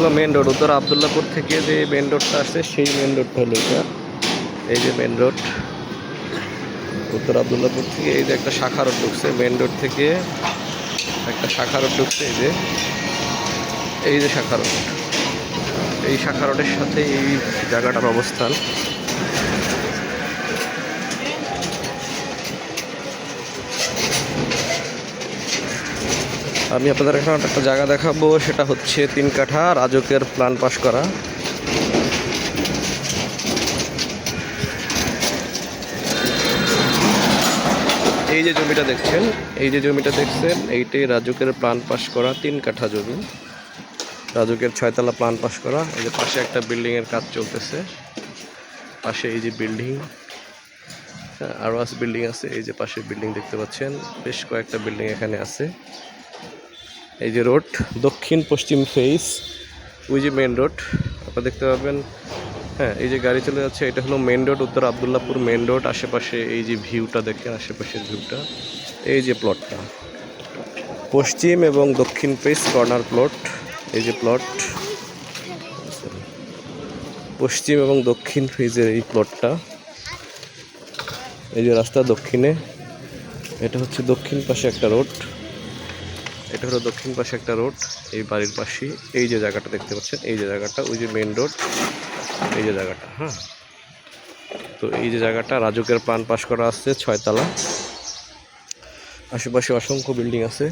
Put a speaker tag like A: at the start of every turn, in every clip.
A: হলো main road উত্তর আবদুল্লাপুর থেকে যে মেন রোডটা আসছে, সেই মেন রোডটা হলো এটা। এই যে মেন রোড উত্তর আবদুল্লাপুর থেকে এই যে একটা শাখা রোড ঢুকছে মেন রোড থেকে একটা শাখা রোড ঢুকছে এই যে। এই যে শাখা রোড এই শাখা রোডের সাথে এই জায়গাটার অবস্থান। আমি আপনাদের এখন একটা জায়গা দেখাবো, সেটা হচ্ছে তিন কাঠা রাজকের প্ল্যান পাস করা। এই যে জমিটা দেখছেন, এই যে জমিটা দেখছেন, এইটাই রাজুকের প্ল্যান পাস করা তিন কাঠা জমি। রাজুকের ছয়তলা প্ল্যান পাস করা, এই যে পাশে একটা বিল্ডিংয়ের কাজ চলতেছে। পাশে এই যে বিল্ডিং আরও আছে বিল্ডিং আছে, এই যে পাশে বিল্ডিং দেখতে পাচ্ছেন, বেশ কয়েকটা বিল্ডিং এখানে আছে। এই যে রোড, দক্ষিণ পশ্চিম ফেস ওই যে মেন রোড আপনারা দেখতে পাবেন। হ্যাঁ এই যে গাড়ি চলে যাচ্ছে, এটা হলো মেন রোড উত্তর আবদুল্লাপুর মেন রোড আশেপাশে এই যে ভিউটা দেখেন, আশেপাশের ভিউটা। এই যে প্লটটা পশ্চিম এবং দক্ষিণ ফেস কর্নার প্লট এই যে প্লট পশ্চিম এবং দক্ষিণ ফেজের এই প্লটটা এই যে রাস্তা দক্ষিণে, এটা হচ্ছে দক্ষিণ পাশে একটা রোড এটা হলো দক্ষিণ পাশে একটা রোড, এই বাড়ির পাশে এই যে জায়গাটা দেখতে পাচ্ছেন, এই যে জায়গাটা, ওই যে মেন রোড এই যে জায়গাটা হ্যাঁ। তো এই যে জায়গাটা, রাজুকের প্রাণ পাশ করা আসছে ছয়তলা। আশেপাশে অসংখ্য বিল্ডিং আছে।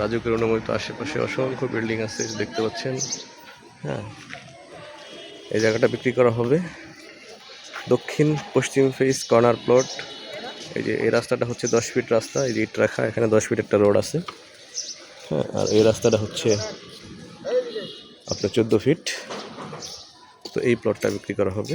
A: রাজুকের অনুমোদিত আশেপাশে অসংখ্য বিল্ডিং আছে দেখতে পাচ্ছেন হ্যাঁ। এই জায়গাটা বিক্রি করা হবে। দক্ষিণ, পশ্চিম ফেস কর্নার প্লট এই যে এই রাস্তাটা হচ্ছে দশ ফিট রাস্তা, এই যে ইট রাখা, এখানে দশ ফিট একটা রোড আছে। হ্যাঁ আর এই রাস্তাটা হচ্ছে আপনার চোদ্দ ফিট তো এই প্লটটা বিক্রি করা হবে।